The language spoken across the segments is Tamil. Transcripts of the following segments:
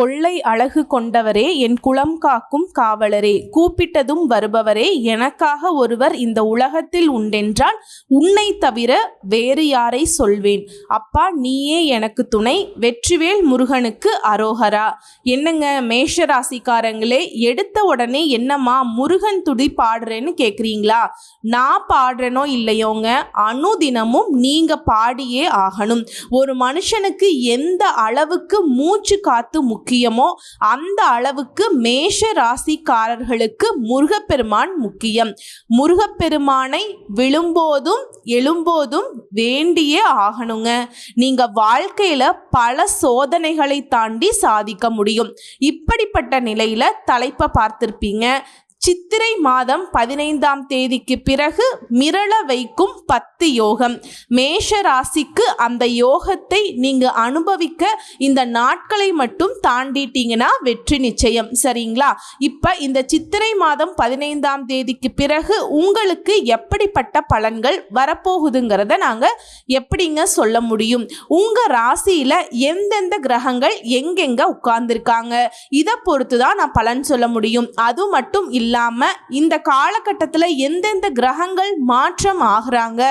கொள்ளை அழகு கொண்டவரே என் குலம் காக்கும் காவலரே கூப்பிட்டதும் வருபவரே எனக்காக ஒருவர் இந்த உலகத்தில் உண்டென்றால் உன்னை தவிர வேறு யாரை சொல்வேன். அப்பா நீயே எனக்கு துணை வெற்றிவேல் முருகனுக்கு அரோகரா. என்னங்க மேஷ ராசிக்காரங்களே எடுத்த உடனே என்னம்மா முருகன் துதி பாடுறேன்னு கேட்குறீங்களா நான் பாடுறேனோ இல்லையோங்க? அனுதினமும் நீங்க பாடியே ஆகணும். ஒரு மனுஷனுக்கு எந்த அளவுக்கு மூச்சு காத்து முக்கியம் முக்கியமோ அந்த அளவுக்கு மேஷ ராசிக்காரர்களுக்கு முருகப்பெருமான் முக்கியம். முருகப்பெருமானை விழும்போதும் எழும்போதும் வேண்டியே ஆகணுங்க. நீங்க வாழ்க்கையில பல சோதனைகளை தாண்டி சாதிக்க முடியும். இப்படிப்பட்ட நிலையில தலைப்பை பார்த்திருப்பீங்க. சித்திரை மாதம் பதினைந்தாம் தேதிக்கு பிறகு மிரள வைக்கும் பத்து யோகம். மேஷ ராசிக்கு அந்த யோகத்தை நீங்க அனுபவிக்க இந்த நாட்களை மட்டும் தாண்டிட்டீங்கன்னா வெற்றி நிச்சயம். சரிங்களா? இப்ப இந்த சித்திரை மாதம் பதினைந்தாம் தேதிக்கு பிறகு உங்களுக்கு எப்படிப்பட்ட பலன்கள் வரப்போகுதுங்கிறத நாங்க எப்படிங்க சொல்ல முடியும்? உங்க ராசியில எந்தெந்த கிரகங்கள் எங்கெங்க உட்கார்ந்துருக்காங்க? இதை பொறுத்து தான் நான் பலன் சொல்ல முடியும். அது மட்டும் இல்லாமல் இந்த காலகட்டத்தில் எந்தெந்த கிரகங்கள் மாற்றம் ஆகிறாங்க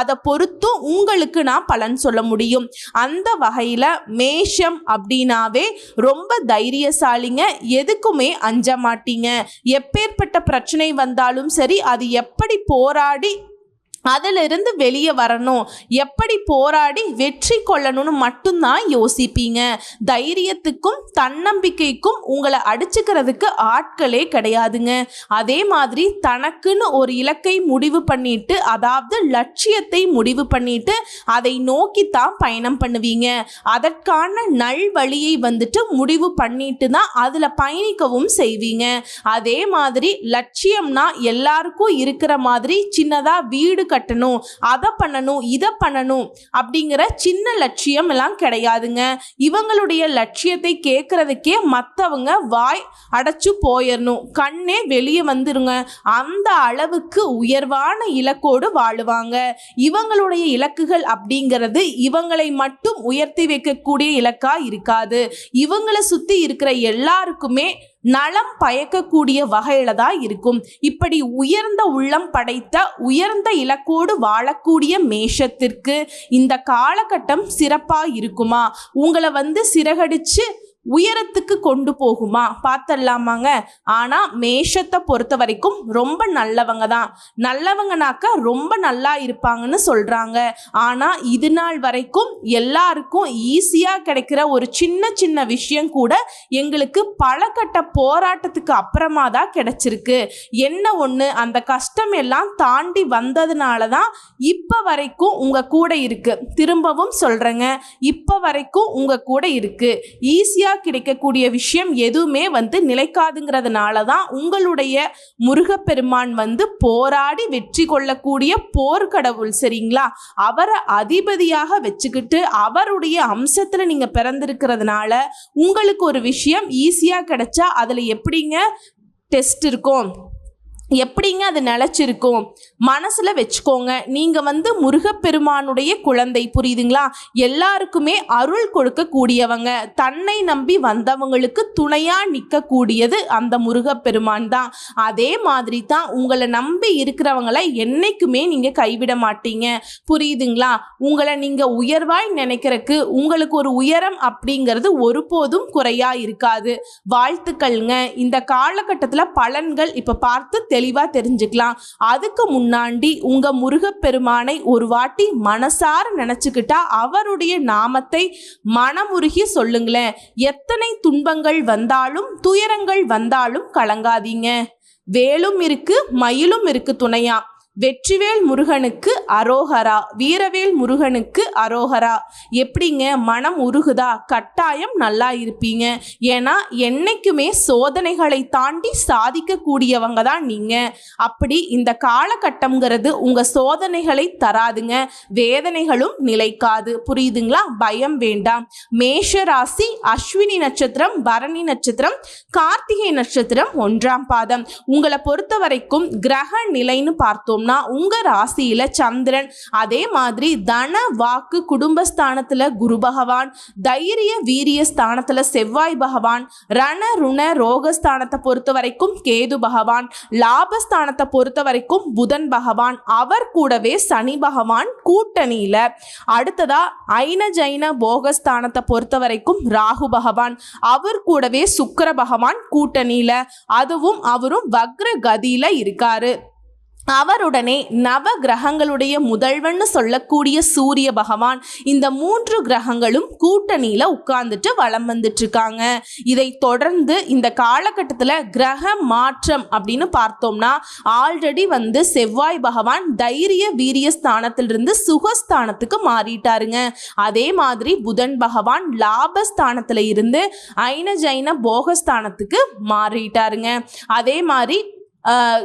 அதை பொறுத்தும் உங்களுக்கு நான் பலன் சொல்ல முடியும். அந்த வகையில் மேஷம் அப்படின்னாவே ரொம்ப தைரியசாலிங்க எதுக்குமே அஞ்ச மாட்டீங்க. எப்பேற்பட்ட பிரச்சனை வந்தாலும் சரி அது எப்படி போராடி அதிலிருந்து வெளியே வரணும். எப்படி போராடி வெற்றி கொள்ளணும்னு மட்டும்தான் யோசிப்பீங்க. தைரியத்துக்கும் தன்னம்பிக்கைக்கும் உங்களை அடிச்சுக்கிறதுக்கு ஆட்களே கிடையாதுங்க. அதே மாதிரி தனக்குன்னு ஒரு இலக்கை முடிவு பண்ணிட்டு அதாவது லட்சியத்தை முடிவு பண்ணிட்டு அதை நோக்கித்தான் பயணம் பண்ணுவீங்க. அதற்கான நல் வழியை வந்துட்டு முடிவு பண்ணிட்டு தான் அதில் பயணிக்கவும் செய்வீங்க. அதே மாதிரி லட்சியம்னா எல்லாருக்கும் இருக்கிற மாதிரி சின்னதாக வீடு கட்டணும் அதை பண்ணணும் இதை பண்ணணும் அப்படிங்கிற சின்ன லட்சியம் எல்லாம் கிடையாதுங்க. இவங்களுடைய லட்சியத்தை கேட்கறதுக்கே மற்றவங்க வாய் அடைச்சு போயிடணும் கண்ணே வெளியே வந்துருங்க. அந்த அளவுக்கு உயர்வான இலக்கோடு வாழுவாங்க. இவங்களுடைய இலக்குகள் அப்படிங்கிறது இவங்களை மட்டும் உயர்த்தி வைக்கக்கூடிய இலக்கா இருக்காது. இவங்களை சுத்தி இருக்கிற எல்லாருக்குமே நலம் பயக்கக்கூடிய வகையில தான் இருக்கும். இப்படி உயர்ந்த உள்ளம் படைத்த உயர்ந்த இலக்கோடு வாழக்கூடிய மேஷத்திற்கு இந்த காலகட்டம் சிறப்பாக இருக்குமா? உங்களை வந்து சிறகடிச்சு உயரத்துக்கு கொண்டு போகுமா? பார்த்தரலாமாங்க ஆனால் மேஷத்தை பொறுத்த வரைக்கும் ரொம்ப நல்லவங்க தான். நல்லவங்கனாக்க ரொம்ப நல்லா இருப்பாங்கன்னு சொல்கிறாங்க ஆனால் இது நாள் வரைக்கும் எல்லாருக்கும் ஈஸியாக கிடைக்கிற ஒரு சின்ன சின்ன விஷயம் கூட எங்களுக்கு பல கட்ட போராட்டத்துக்கு அப்புறமா தான் கிடைச்சிருக்கு. என்ன ஒன்று அந்த கஷ்டம் எல்லாம் தாண்டி வந்ததுனால தான் இப்போ வரைக்கும் உங்கள் கூட இருக்கு. திரும்பவும் சொல்கிறேங்க இப்போ வரைக்கும் உங்கள் கூட இருக்கு. ஈஸியாக கிடைக்கக்கூடிய விஷயம் எதுவுமே வந்து நிலைக்காதுங்கிறதுனால தான் உங்களுடைய முருகப்பெருமான் வந்து போராடி வெற்றி கொள்ளக்கூடிய போர்க்கடவுள் சரிங்களா? அவரை அதிபதியாக வச்சுக்கிட்டு அவருடைய அம்சத்தில் நீங்கள் பிறந்திருக்கிறதுனால உங்களுக்கு ஒரு விஷயம் ஈஸியாக கிடைச்சா அதில் எப்படிங்க டெஸ்ட் இருக்கும்? எப்படிங்க அது நிலச்சிருக்கும்? மனசில் வச்சுக்கோங்க. நீங்கள் வந்து முருகப்பெருமானுடைய குழந்தை புரியுதுங்களா? எல்லாருக்குமே அருள் கொடுக்கக்கூடியவங்க. தன்னை நம்பி வந்தவங்களுக்கு துணையாக நிற்கக்கூடியது அந்த முருகப்பெருமான் தான். அதே மாதிரி தான் உங்களை நம்பி இருக்கிறவங்கள என்றைக்குமே நீங்கள் கைவிட மாட்டீங்க. புரியுதுங்களா? உங்களை நீங்கள் உயர்வாய் நினைக்கிறதுக்கு உங்களுக்கு ஒரு உயரம் அப்படிங்கிறது ஒருபோதும் குறையாக இருக்காது. வாழ்த்துக்கள்ங்க. இந்த காலகட்டத்தில் பலன்கள் இப்போ பார்த்து தெளிவாக தெரிஞ்சுக்கலாம். அதுக்கு முன்னாடி உங்கள் முருகப்பெருமானை ஒரு வாட்டி மனசார நினச்சிக்கிட்டா அவருடைய நாமத்தை மனமுருகி சொல்லுங்களேன். எத்தனை துன்பங்கள் வந்தாலும் துயரங்கள் வந்தாலும் கலங்காதீங்க. வேலும் இருக்கு மயிலும் இருக்கு துணையா. வெற்றிவேல் முருகனுக்கு அரோகரா வீரவேல் முருகனுக்கு அரோகரா. எப்படிங்க? மனம் உருகுதா? கட்டாயம் நல்லா இருப்பீங்க. ஏன்னா என்னைக்குமே சோதனைகளை தாண்டி சாதிக்கக்கூடியவங்க தான் நீங்கள் அப்படி இந்த காலகட்டம்ங்கிறது உங்கள் சோதனைகளை தராதுங்க. வேதனைகளும் நிலைக்காது. புரியுதுங்களா? பயம் வேண்டாம். மேஷ ராசி அஸ்வினி நட்சத்திரம் பரணி நட்சத்திரம் கார்த்திகை நட்சத்திரம் ஒன்றாம் பாதம். உங்களை பொறுத்த வரைக்கும் கிரக நிலைன்னு பார்த்தோம்னா பார்த்தோம்னா உங்க ராசியில சந்திரன் அதே மாதிரி தன வாக்கு குடும்பஸ்தானத்துல குரு பகவான் தைரிய வீரிய ஸ்தானத்துல செவ்வாய் பகவான் ரண ருண ரோகஸ்தானத்தை பொறுத்த வரைக்கும் கேது பகவான் லாபஸ்தானத்தை பொறுத்த வரைக்கும் புதன் பகவான் அவர் கூடவே சனி பகவான் கூட்டணியில. அடுத்ததா ஐன ஜைன போகஸ்தானத்தை பொறுத்த வரைக்கும் ராகு பகவான் அவர் கூடவே சுக்கர பகவான் கூட்டணியில. அதுவும் அவரும் வக்ர கதியில இருக்காரு. அவருடனே நவ கிரகங்களுடைய முதல்வன்னு சொல்லக்கூடிய சூரிய பகவான் இந்த மூன்று கிரகங்களும் கூட்டணியில உட்கார்ந்துட்டு வளம் வந்துட்டு இருக்காங்க இதை தொடர்ந்து இந்த காலகட்டத்தில் கிரக மாற்றம் அப்படின்னு பார்த்தோம்னா ஆல்ரெடி வந்து செவ்வாய் பகவான் தைரிய வீரிய ஸ்தானத்திலிருந்து சுகஸ்தானத்துக்கு மாறிட்டாருங்க. அதே மாதிரி புதன் பகவான் லாபஸ்தானத்துல இருந்து ஐன ஜைன போகஸ்தானத்துக்கு மாறிட்டாருங்க. அதே மாதிரி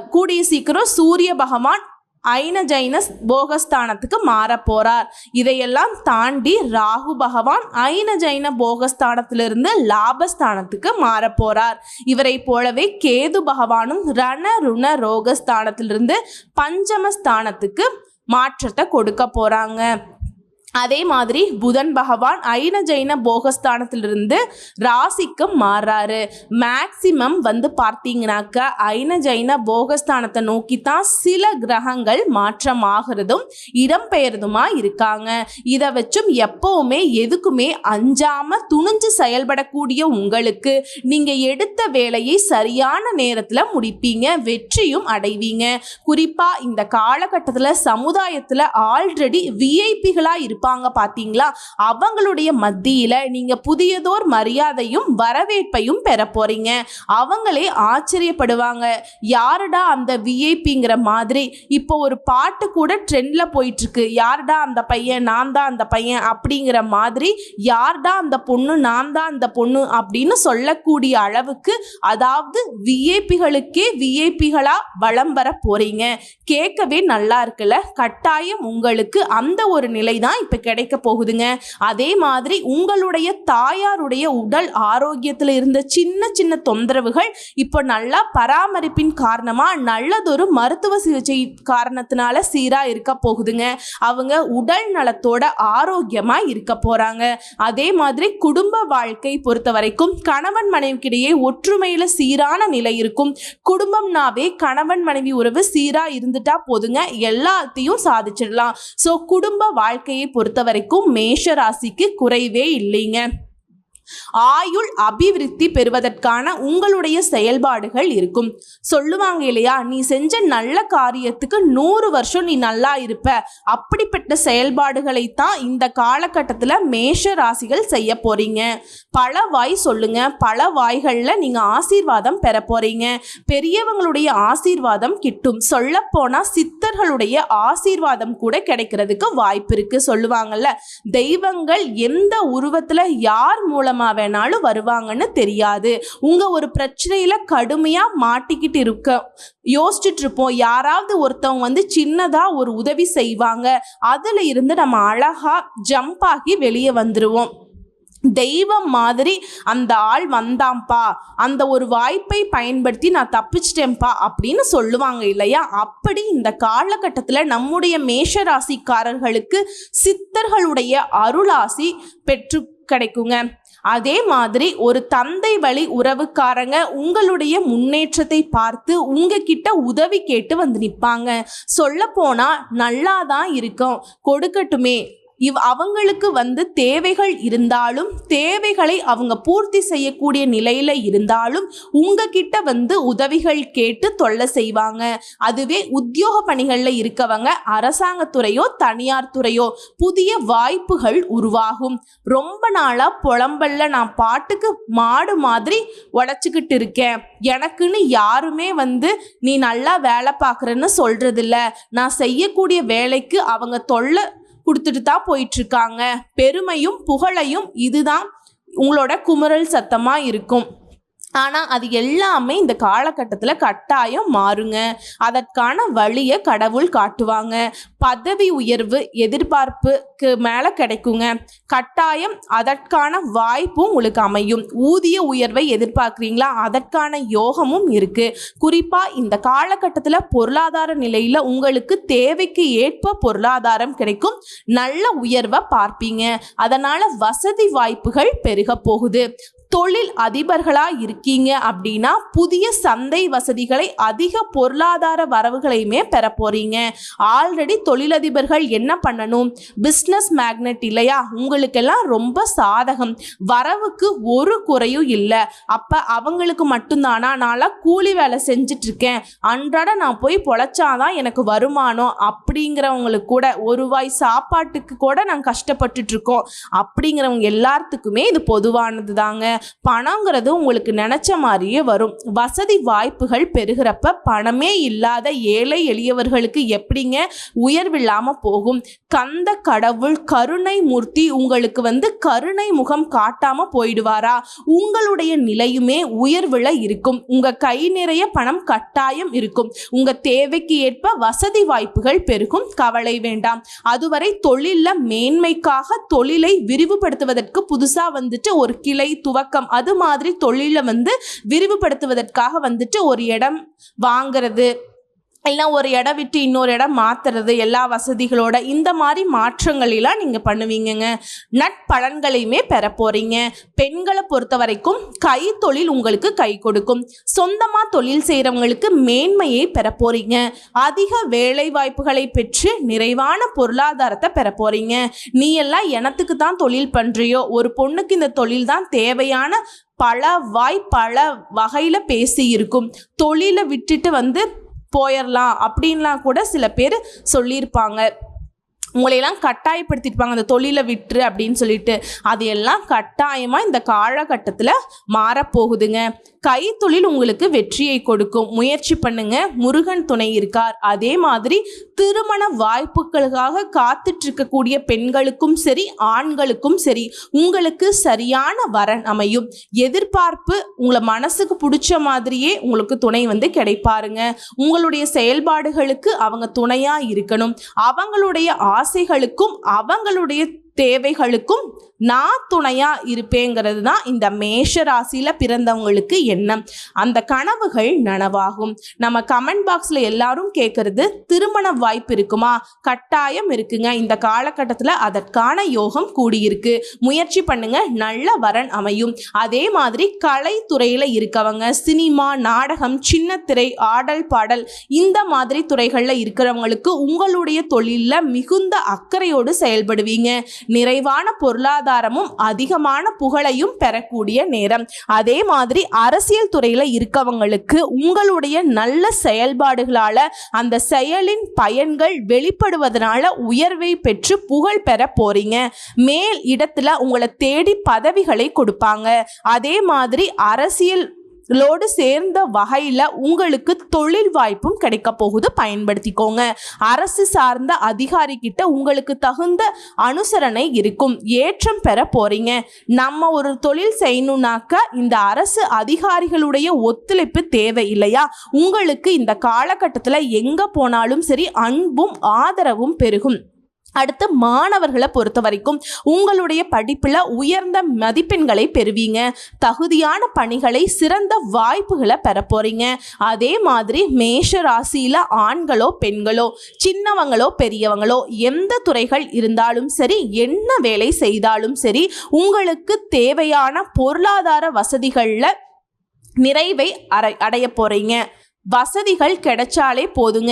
கூடிய சீக்கிரம் சூரிய பகவான் ஐன ஜைன போகஸ்தானத்துக்கு மாற போறார் இதையெல்லாம் தாண்டி ராகு பகவான் ஐன ஜைன போகஸ்தானத்திலிருந்து லாபஸ்தானத்துக்கு மாற போறார் இவரை போலவே கேது பகவானும் ரண ருண ரோகஸ்தானத்திலிருந்து பஞ்சமஸ்தானத்துக்கு மாற்றத்தை கொடுக்க போறாங்க. அதே மாதிரி புதன் பகவான் ஐன ஜைன போகஸ்தானத்திலிருந்து ராசிக்கு மாறாரு. மேக்சிமம் வந்து பார்த்தீங்கன்னாக்க ஐன ஜைன போகஸ்தானத்தை நோக்கி தான் சில கிரகங்கள் மாற்றமாகிறதும் இடம்பெயர்துமா இருக்காங்க. இதை வச்சும் எப்பவுமே எதுக்குமே அஞ்சாம துணிஞ்சு செயல்படக்கூடிய உங்களுக்கு நீங்க எடுத்த வேலையை சரியான நேரத்தில் முடிப்பீங்க வெற்றியும் அடைவீங்க. குறிப்பா இந்த காலகட்டத்தில் சமுதாயத்தில் ஆல்ரெடி விஐபிகளாக இருப்ப இருப்பாங்க பார்த்தீங்களா அவங்களுடைய மத்தியில் நீங்கள் புதியதோர் மரியாதையும் வரவேற்பையும் பெற போகிறீங்க அவங்களே ஆச்சரியப்படுவாங்க. யாருடா அந்த விஐபிங்கிற மாதிரி? இப்போ ஒரு பாட்டு கூட ட்ரெண்டில் போயிட்டுருக்கு. யாருடா அந்த பையன்? நான் தான் அந்த பையன் அப்படிங்கிற மாதிரி யார்டா அந்த பொண்ணு? நான் தான் அந்த பொண்ணு அப்படின்னு சொல்லக்கூடிய அளவுக்கு அதாவது விஐபிகளுக்கே விஐபிகளாக வலம் வர போகிறீங்க கேட்கவே நல்லா இருக்குல்ல? கட்டாயம் உங்களுக்கு அந்த ஒரு நிலை தான் வாய்ப்பு கிடைக்க போகுதுங்க. அதே மாதிரி உங்களுடைய தாயாருடைய உடல் ஆரோக்கியத்தில் இருந்த சின்ன சின்ன தொந்தரவுகள் இப்போ நல்லா பராமரிப்பின் காரணமா நல்லதொரு மருத்துவ சிகிச்சை காரணத்தினால சீராக இருக்க போகுதுங்க. அவங்க உடல் நலத்தோட ஆரோக்கியமா இருக்க போறாங்க. அதே மாதிரி குடும்ப வாழ்க்கை பொறுத்த வரைக்கும் கணவன் மனைவிக்கிடையே ஒற்றுமையில சீரான நிலை இருக்கும். குடும்பம்னாவே கணவன் மனைவி உறவு சீரா இருந்துட்டா போதுங்க. எல்லாத்தையும் சாதிச்சிடலாம். ஸோ குடும்ப வாழ்க்கையை பொறுத்த வரைக்கும் மேஷ ராசிக்கு குறைவே இல்லைங்க. ஆயுள் அபிவிருத்தி பெறுவதற்கான உங்களுடைய செயல்பாடுகள் இருக்கும். சொல்லுவாங்க இல்லையா நீ செஞ்ச நல்ல காரியத்துக்கு நூறு வருஷம் நீ நல்லா இருப்ப. அப்படிப்பட்ட செயல்பாடுகளை தான் இந்த காலகட்டத்தில் மேஷ ராசிகள் செய்ய போறீங்க. பல வாய் சொல்லுங்க பல வாய்களில் நீங்க ஆசீர்வாதம் பெற போறீங்க. பெரியவங்களுடைய ஆசீர்வாதம் கிட்டும். சொல்ல போனா சித்தர்களுடைய ஆசீர்வாதம் கூட கிடைக்கிறதுக்கு வாய்ப்பு இருக்கு. சொல்லுவாங்கல்ல தெய்வங்கள் எந்த உருவத்துல யார் மூலம் வேணாலும் வருவாங்கன்னு தெரியாது. உங்க ஒரு பிரச்சனையில கடுமையா மாட்டிக்கிட்டு இருக்க யோசிச்சுட்டு இருப்போம் யாராவது ஒருத்தவங்க வந்து சின்னதா ஒரு உதவி செய்வாங்க. அதுல இருந்து நம்ம அழகா ஜம்ப் ஆகி வெளியே வந்துருவோம். தெய்வம் மாதிரி அந்த ஆள் வந்தாம்ப்பா அந்த ஒரு வாய்ப்பை பயன்படுத்தி நான் தப்பிச்சிட்டேன்ப்பா அப்படின்னு சொல்லுவாங்க இல்லையா? அப்படி இந்த காலகட்டத்தில் நம்முடைய மேஷ ராசிக்காரர்களுக்கு சித்தர்களுடைய அருளாசி பெற்று கிடைக்குங்க. அதே மாதிரி ஒரு தந்தை வழி உறவுக்காரங்க உங்களுடைய முன்னேற்றத்தை பார்த்து உங்ககிட்ட உதவி கேட்டு வந்து நிற்பாங்க சொல்ல போனால் நல்லா தான் இருக்கும். கொடுக்கட்டுமே. இவ் அவங்களுக்கு வந்து தேவைகள் இருந்தாலும் தேவைகளை அவங்க பூர்த்தி செய்யக்கூடிய நிலையில இருந்தாலும் உங்ககிட்ட வந்து உதவிகள் கேட்டு தொல்லை செய்வாங்க. அதுவே உத்தியோக பணிகளில் இருக்கவங்க அரசாங்கத்துறையோ தனியார் துறையோ புதிய வாய்ப்புகள் உருவாகும். ரொம்ப நாளா புலம்பல்ல நான் பாட்டுக்கு மாடு மாதிரி உழைச்சிக்கிட்டு இருக்கேன். எனக்குன்னு யாருமே வந்து நீ நல்லா வேலை பார்க்குறன்னு சொல்றதில்ல. நான் செய்யக்கூடிய வேலைக்கு அவங்க தொல்லை கொடுத்துட்டு தான் போயிட்டு இருக்காங்க பெருமையும் புகழையும் இதுதான் உங்களோட குமுறல் சத்தமா இருக்கும். ஆனால் அது எல்லாமே இந்த காலகட்டத்தில் கட்டாயம் மாறுங்க. அதற்கான வழியை கடவுள் காட்டுவாங்க. பதவி உயர்வு எதிர்பார்ப்புக்கு மேலே கிடைக்குங்க. கட்டாயம் அதற்கான வாய்ப்பும் உங்களுக்கு அமையும். ஊதிய உயர்வை எதிர்பார்க்குறீங்களா? அதற்கான யோகமும் இருக்குது குறிப்பாக இந்த காலகட்டத்தில் பொருளாதார நிலையில் உங்களுக்கு தேவைக்கு ஏற்ப பொருளாதாரம் கிடைக்கும். நல்ல உயர்வை பார்ப்பீங்க. அதனால் வசதி வாய்ப்புகள் பெருக போகுது. தொழில் அதிபர்களாக இருக்கீங்க அப்படின்னா புதிய சந்தை வசதிகளை அதிக பொருளாதார வரவுகளையுமே பெற போறீங்க. ஆல்ரெடி தொழிலதிபர்கள் என்ன பண்ணணும்? பிஸ்னஸ் மேக்னெட் இல்லையா? உங்களுக்கெல்லாம் ரொம்ப சாதகம். வரவுக்கு ஒரு குறையும் இல்லை. அப்போ அவங்களுக்கு மட்டும்தானா? நான்லாம் கூலி வேலை செஞ்சுட்டு இருக்கேன் அன்றாட நான் போய் பொழைச்சாதான் எனக்கு வருமானம் அப்படிங்கிறவங்களுக்கு கூட ஒரு வாய் சாப்பாட்டுக்கு கூட நாங்கள் கஷ்டப்பட்டுட்டு இருக்கோம் அப்படிங்கிறவங்க எல்லாத்துக்குமே இது பொதுவானது தாங்க பணங்கிறது உங்களுக்கு நினச்ச மாதிரியே வரும். வசதி வாய்ப்புகள் பெருகிறப்ப பணமே இல்லாத ஏழை எளியவர்களுக்கு எப்படிங்க உயர்வில்லாமல் போகும்? கந்த கடவுள் கருணை மூர்த்தி உங்களுக்கு வந்து கருணை முகம் காட்டாமல் போயிடுவாரா? உங்களுடைய நிலையுமே உயர்வில் இருக்கும். உங்கள் கை நிறைய பணம் கட்டாயம் இருக்கும். உங்கள் தேவைக்கு ஏற்ப வசதி வாய்ப்புகள் பெருகும். கவலை வேண்டாம். அதுவரை தொழிலில் மேன்மைக்காக தொழிலை விரிவுபடுத்துவதற்கு புதுசாக வந்துட்டு ஒரு கிளை துவக்க துவக்கம் அது மாதிரி தொழிலை வந்து விரிவுபடுத்துவதற்காக வந்துட்டு ஒரு இடம் வாங்குறது இல்லை ஒரு இடம் விட்டு இன்னொரு இடம் மாற்றுறது எல்லா வசதிகளோட இந்த மாதிரி மாற்றங்களெல்லாம் நீங்கள் பண்ணுவீங்கங்க. நட்பலன்களையுமே பெற போகிறீங்க பெண்களை பொறுத்த வரைக்கும் கைத்தொழில் உங்களுக்கு கை கொடுக்கும். சொந்தமாக தொழில் செய்கிறவங்களுக்கு மேன்மையை பெற போகிறீங்க அதிக வேலை வாய்ப்புகளை பெற்று நிறைவான பொருளாதாரத்தை பெற போகிறீங்க நீ எல்லாம் எனத்துக்கு தான் தொழில் பண்ணுறியோ ஒரு பொண்ணுக்கு இந்த தொழில் தான் தேவையான பல வாய் பல வகையில் பேசி இருக்கும். தொழிலை விட்டுட்டு வந்து போயிடலாம் அப்படின்லாம் கூட சில பேர் சொல்லியிருப்பாங்க. உங்களையெல்லாம் கட்டாயப்படுத்திருப்பாங்க அந்த தொழிலை விட்டுரு அப்படின்னு சொல்லிட்டு. அது எல்லாம் கட்டாயமாக இந்த காலகட்டத்தில் மாறப்போகுதுங்க. கைத்தொழில் உங்களுக்கு வெற்றியை கொடுக்கும். முயற்சி பண்ணுங்க. முருகன் துணை இருக்கார். அதே மாதிரி திருமண வாய்ப்புகளுக்காக காத்துட்டு இருக்கக்கூடிய பெண்களுக்கும் சரி ஆண்களுக்கும் சரி உங்களுக்கு சரியான வரன் அமையும். எதிர்பார்ப்பு உங்களை மனசுக்கு பிடிச்ச மாதிரியே உங்களுக்கு துணை வந்து கிடைப்பாருங்க. உங்களுடைய செயல்பாடுகளுக்கு அவங்க துணையா இருக்கணும். அவங்களுடைய ஆசைகளுக்கும் அவங்களுடைய தேவைகளுக்கும் நான் துணையா இருப்பேங்கிறது தான் இந்த மேஷ ராசியில பிறந்தவங்களுக்கு எண்ணம். அந்த கனவுகள் நனவாகும். நம்ம கமெண்ட் பாக்ஸ்ல எல்லாரும் கேட்கறது திருமண வாய்ப்பு இருக்குமா? கட்டாயம் இருக்குங்க. இந்த காலகட்டத்தில் அதற்கான யோகம் கூடியிருக்கு. முயற்சி பண்ணுங்க. நல்ல வரன் அமையும். அதே மாதிரி கலைத்துறையில் இருக்கவங்க சினிமா நாடகம் சின்ன திரை ஆடல் பாடல் இந்த மாதிரி துறைகளில் இருக்கிறவங்களுக்கு உங்களுடைய தொழிலில் மிகுந்த அக்கறையோடு செயல்படுவீங்க. நிறைவான பொருளாதாரமும் அதிகமான புகழையும் பெறக்கூடிய நேரம். அதே மாதிரி அரசியல் துறையில் இருக்கவங்களுக்கு உங்களுடைய நல்ல செயல்பாடுகளால் அந்த செயலின் பயன்கள் வெளிப்படுவதனால உயர்வை பெற்று புகழ் பெற போறீங்க. மேல் இடத்துல உங்களை தேடி பதவிகளை கொடுப்பாங்க. அதே மாதிரி அரசியல் லோடு சேர்ந்த வகையில் உங்களுக்கு தொழில் வாய்ப்பும் கிடைக்க போகுது. பயன்படுத்திக்கோங்க. அரசு சார்ந்த அதிகாரி கிட்ட உங்களுக்கு தகுந்த அனுசரணை இருக்கும். ஏற்றம் பெற போறீங்க. நம்ம ஒரு தொழில் செய்யணும்னாக்க இந்த அரசு அதிகாரிகளுடைய ஒத்துழைப்பு தேவை இல்லையா? உங்களுக்கு இந்த காலகட்டத்தில் எங்கே போனாலும் சரி அன்பும் ஆதரவும் பெருகும். அடுத்து மாணவர்களை பொறுத்த வரைக்கும் உங்களுடைய படிப்பில் உயர்ந்த மதிப்பெண்களை பெறுவீங்க. தகுதியான பணிகளை சிறந்த வாய்ப்புகளை பெற போறீங்க. அதே மாதிரி மேஷ ராசியில் ஆண்களோ பெண்களோ சின்னவங்களோ பெரியவங்களோ எந்த துறைகள் இருந்தாலும் சரி என்ன வேலை செய்தாலும் சரி உங்களுக்கு தேவையான பொருளாதார வசதிகளில் நிறைவை அரை அடைய போகிறீங்க வசதிகள் கிடைச்சாலே போதுங்க.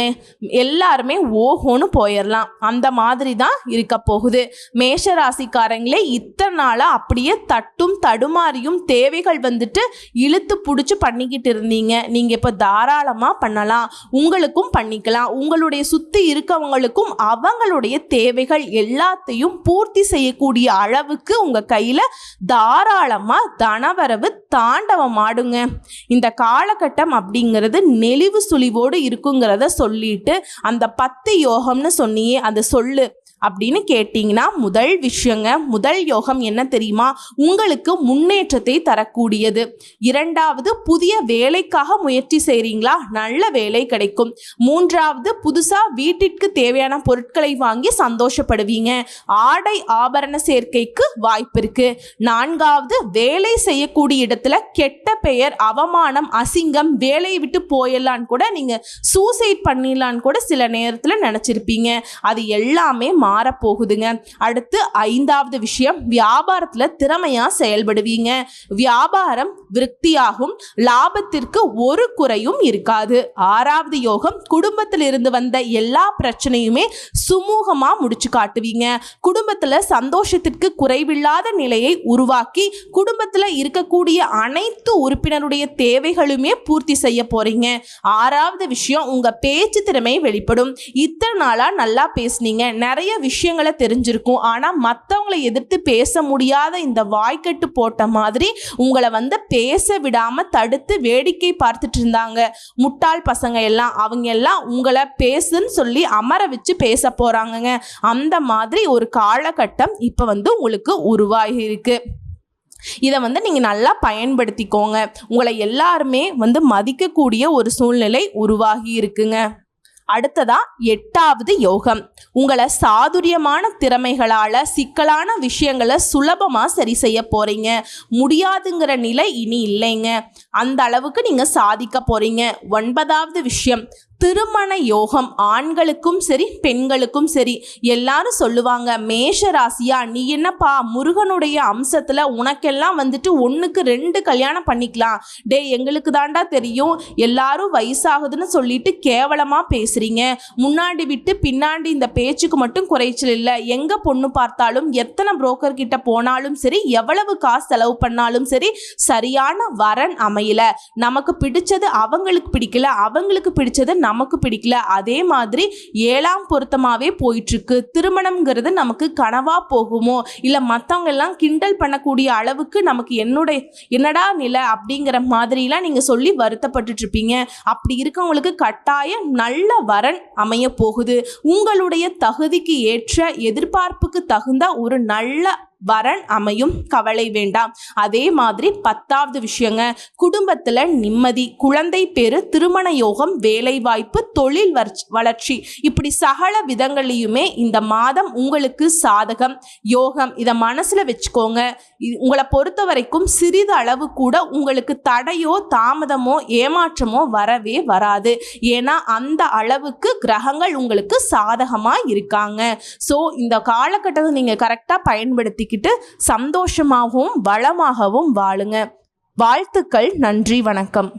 எல்லாருமே ஓஹோன்னு போயிடலாம் அந்த மாதிரி தான் இருக்க போகுது. மேஷ ராசிக்காரங்களே இத்தனை நாளாக அப்படியே தட்டும் தடுமாறியும் தேவைகள் வந்துட்டு இழுத்து பிடிச்சி பண்ணிக்கிட்டு இருந்தீங்க. நீங்கள் இப்போ தாராளமாக பண்ணலாம். உங்களுக்கும் பண்ணிக்கலாம். உங்களுடைய சுற்றி இருக்கவங்களுக்கும் அவங்களுடைய தேவைகள் எல்லாத்தையும் பூர்த்தி செய்யக்கூடிய அளவுக்கு உங்கள் கையில் தாராளமாக தனவரவு தாண்டவம் ஆடுங்க. இந்த காலகட்டம் அப்படிங்கிறது நெளிவு சுழிவோடு இருக்குங்கிறத சொல்லிட்டு அந்த பத்து யோகம்னு சொன்னியே அந்த சொல்லு. அப்படின்னு கேட்டிங்கன்னா முதல் விஷயங்க முதல் யோகம் என்ன தெரியுமா? உங்களுக்கு முன்னேற்றத்தை தரக்கூடியது. இரண்டாவது புதிய வேலைக்காக முயற்சி செய்கிறீங்களா நல்ல வேலை கிடைக்கும். மூன்றாவது புதுசாக வீட்டிற்கு தேவையான பொருட்களை வாங்கி சந்தோஷப்படுவீங்க. ஆடை ஆபரண சேர்க்கைக்கு வாய்ப்பு இருக்கு. நான்காவது வேலை செய்யக்கூடிய இடத்துல கெட்ட பெயர் அவமானம் அசிங்கம் வேலையை விட்டு போயிடலான்னு கூட நீங்கள் சூசைட் பண்ணிடலான்னு கூட சில நேரத்தில் நினச்சிருப்பீங்க. அது எல்லாமே மாறப்போகுதுங்க. அடுத்து ஐந்தாவது விஷயம் வியாபாரத்தில் திறமையாக செயல்படுவீங்க. வியாபாரம் விருத்தியாகும் லாபத்திற்கு ஒரு குறையும் இருக்காது. ஆறாவது யோகம் குடும்பத்தில் இருந்து வந்த எல்லா பிரச்சனையுமே சுமூகமாக முடிச்சு காட்டுவீங்க. குடும்பத்தில் சந்தோஷத்திற்கு குறைவில்லாத நிலையை உருவாக்கி குடும்பத்தில் இருக்கக்கூடிய அனைத்து உறுப்பினருடைய தேவைகளுமே பூர்த்தி செய்ய போறீங்க. ஆறாவது விஷயம் உங்க பேச்சு திறமை வெளிப்படும். இத்தனை நாளா நல்லா பேசுனீங்க. நிறைய விஷயங்களை தெரிஞ்சிருக்கும். ஆனால் மற்றவங்களை எதிர்த்து பேச முடியாத இந்த வாய்க்கட்டு போட்ட மாதிரி உங்களை வந்து பேச விடாமல் தடுத்து வேடிக்கை பார்த்துட்டு இருந்தாங்க. முட்டாள் பசங்க எல்லாம் அவங்க எல்லாம் உங்களை பேசுன்னு சொல்லி அமர வச்சு பேச போகிறாங்கங்க அந்த மாதிரி ஒரு காலகட்டம் இப்போ வந்து உங்களுக்கு உருவாகி இருக்கு. இதை வந்து நீங்கள் நல்லா பயன்படுத்திக்கோங்க. உங்களை எல்லாருமே வந்து மதிக்கக்கூடிய ஒரு சூழ்நிலை உருவாகி இருக்குங்க. அடுத்ததா எட்டாவது யோகம். உங்களை சாதுரியமான திறமைகளால் சிக்கலான விஷயங்களை சுலபமாக சரி செய்ய போகிறீங்க முடியாதுங்கிற நிலை இனி இல்லைங்க. அந்த அளவுக்கு நீங்கள் சாதிக்க போகிறீங்க ஒன்பதாவது விஷயம் திருமண யோகம் ஆண்களுக்கும் சரி பெண்களுக்கும் சரி எல்லாரும் சொல்லுவாங்க மேஷ ராசியா நீ என்னப்பா முருகனுடைய அம்சத்தில் உனக்கெல்லாம் வந்துட்டு ஒன்றுக்கு ரெண்டு கல்யாணம் பண்ணிக்கலாம். டே எங்களுக்கு தாண்டா தெரியும் எல்லாரும் வயசாகுதுன்னு சொல்லிட்டு கேவலமாக பேசுகிறீங்க முன்னாடி விட்டு பின்னாடி இந்த பேச்சுக்கு மட்டும் குறைச்சல் இல்லை. எங்கே பொண்ணு பார்த்தாலும் எத்தனை புரோக்கர் கிட்ட போனாலும் சரி எவ்வளவு காசு செலவு பண்ணாலும் சரி சரியான வரன் அமையல. நமக்கு பிடிச்சது அவங்களுக்கு பிடிக்கல அவங்களுக்கு பிடிச்சது நமக்கு பிடிக்கல. அதே மாதிரி ஏழாம் பொருத்தமாகவே போயிட்டுருக்கு. திருமணம்ங்கிறது நமக்கு கனவா போகுமோ? இல்லை மற்றவங்க எல்லாம் கிண்டல் பண்ணக்கூடிய அளவுக்கு நமக்கு என்னுடைய என்னடா நிலை அப்படிங்கிற மாதிரிலாம் நீங்கள் சொல்லி வருத்தப்பட்டுட்டு இருப்பீங்க அப்படி இருக்கவங்களுக்கு கட்டாயம் நல்ல வரன் அமைய போகுது. உங்களுடைய தகுதிக்கு ஏற்ற எதிர்பார்ப்புக்கு தகுந்த ஒரு நல்ல வரன் அமையும் கவலை வேண்டாம். அதே மாதிரி பத்தாவது விஷயங்க. குடும்பத்தில் நிம்மதி குழந்தை பேரு திருமண யோகம் வேலைவாய்ப்பு தொழில் வளர்ச்சி. இப்படி சகல விதங்களையுமே இந்த மாதம் உங்களுக்கு சாதகம் யோகம். இதை மனசில் வச்சுக்கோங்க. உங்களை பொறுத்த வரைக்கும் சிறிது அளவு கூட உங்களுக்கு தடையோ தாமதமோ ஏமாற்றமோ வரவே வராது. ஏன்னா அந்த அளவுக்கு கிரகங்கள் உங்களுக்கு சாதகமாக இருக்காங்க. ஸோ இந்த காலகட்டத்தை நீங்கள் கரெக்டாக பேசிக்கிட்டு சந்தோஷமாகவும் வளமாகவும் வாழுங்க. வாழ்த்துக்கள் நன்றி வணக்கம்.